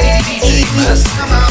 Lady DJ Plus.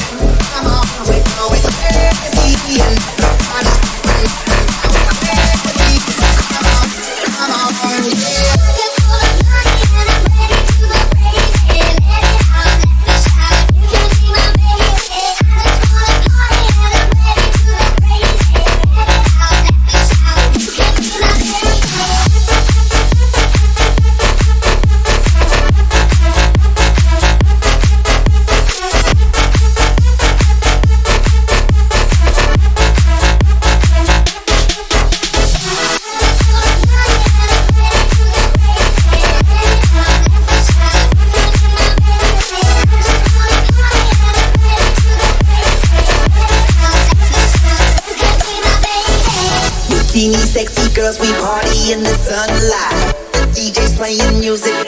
girls, we party in the sunlight. The DJ's playing music,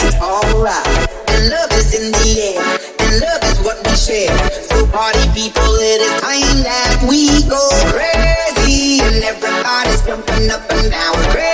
it's alright. And love is in the air, and love is what we share. So party people, it is time that we go crazy. And everybody's jumping up and down crazy.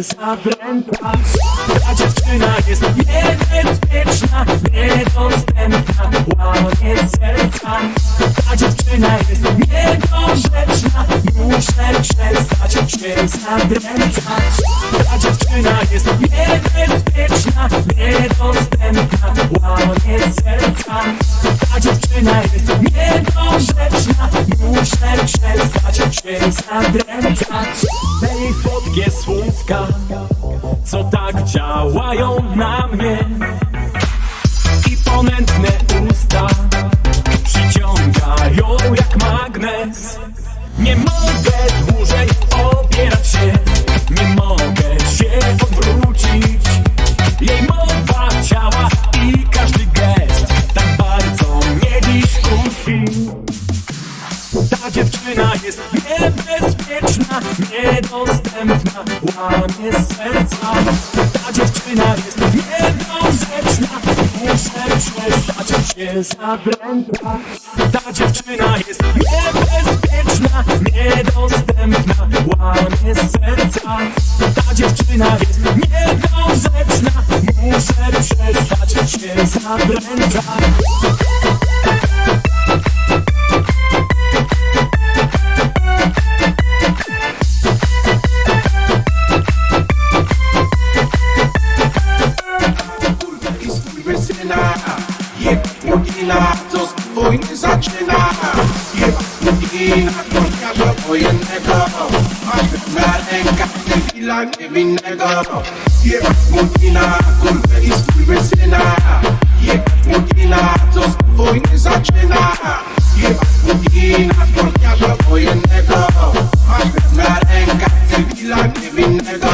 zadrętwa Ta dziewczyna jest niebezpieczna Niedostępna, łamie serca Ta dziewczyna jest niedorzeczna Muszę przestać się zadręczać Ta dziewczyna jest niebezpieczna Niedostępna, łamie serca Ta dziewczyna jest niedorzeczna Muszę przestać się zadręczać mnie I ponętne usta przyciągają jak magnes. Nie mogę dłużej opierać się Nie mogę się odwrócić. Jej mowa ciała i każdy gest Tak bardzo mnie dziś kusi. Ta dziewczyna jest niebezpieczna, niedostępna, łamie serca. Ta dziewczyna jest się zadręczać. Ta dziewczyna jest cywila niewinnego Jeb mugina, kurwę i skurwysyna Jeb mugina, co z wojny zaczyna Jeb mugina, zbrodniarza wojennego Masz na rękach cywila niewinnego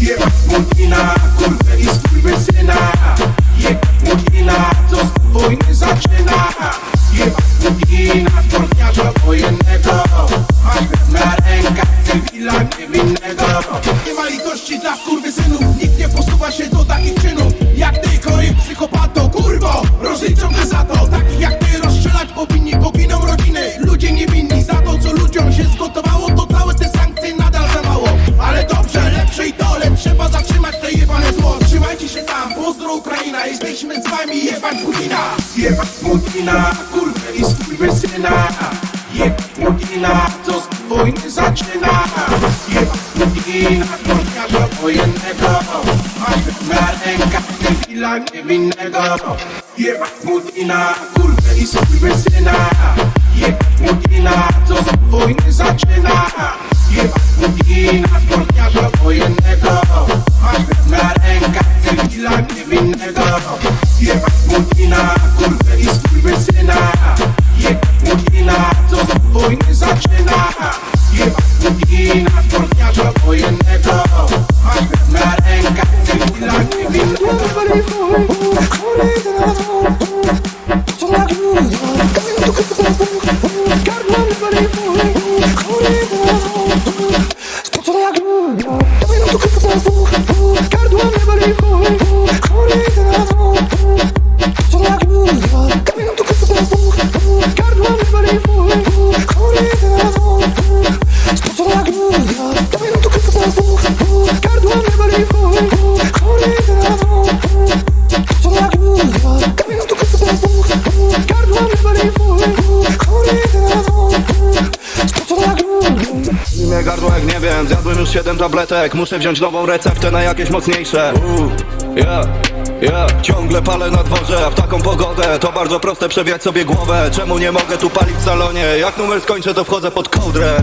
Jeb mugina, kurwę i ludziom się zgotowało To całe te sankcje nadal za mało. Ale dobrze, lepsze i dole Trzeba zatrzymać te jebane zło. Trzymajcie się tam, pozdro Ukraina Jesteśmy z wami, jebać Putina. Jebać Putina, kurwę i skurwysyna Jebać Putina, co z wojny zaczyna. Jebać Putina, zbrodniarza wojennego. Masz na rękach cywila niewinnego. Jebać Putina, kurwę i skurwysyna Jebać Putina, co z wojny zaczyna. Jebać Putina, zbrodniarza wojennego. Masz na rękach cywila niewinnego. Jebać Putina, kurwę i skurwysyna Mnie gardło jak nie wiem, zjadłem już 7 tabletek Muszę wziąć nową receptę na jakieś mocniejsze Uuu, yeah, yeah Ciągle palę na dworze, w taką pogodę To bardzo proste przewijać sobie głowę Czemu nie mogę tu palić w salonie? Jak numer skończę to wchodzę pod kołdrę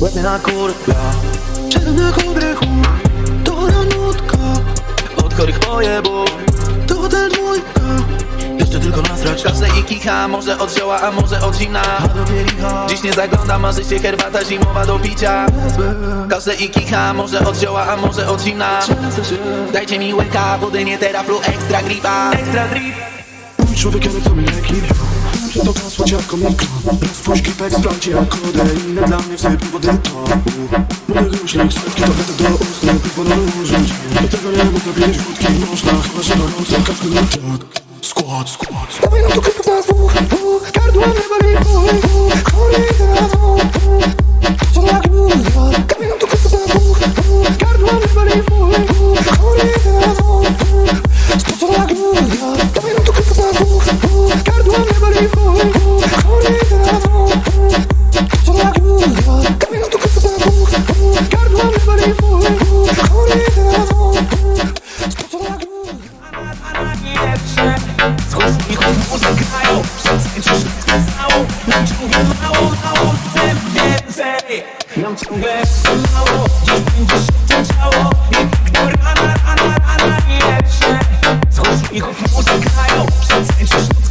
Łebna kurwa Czerwone kudry chór To nutka. Od chorych pojebów To ten dwójka. Jeszcze tylko nasrać Kasę i kicha Może od zioła, a może od zimna Dziś nie zaglądam, marzy się herbata zimowa do picia. Kasę i kicha Może od zioła, a może od zimna Dajcie mi łyka Wody nie teraflu, ekstra gripa. Ekstra drip Mój człowiek, ale co mi leki to gasłać jako mikro Rozpuść kipek z plancie jak kodeinę Dla mnie wsyp wody to Mój rusznik, słodki to będę do ust Nie wolno użyć Do tego nie mogę pić wódki Można chyba, że gorąco Każdy na tak Skład, skład Dawaj nam tu klipek na dwóch. most of my hopes, intentions.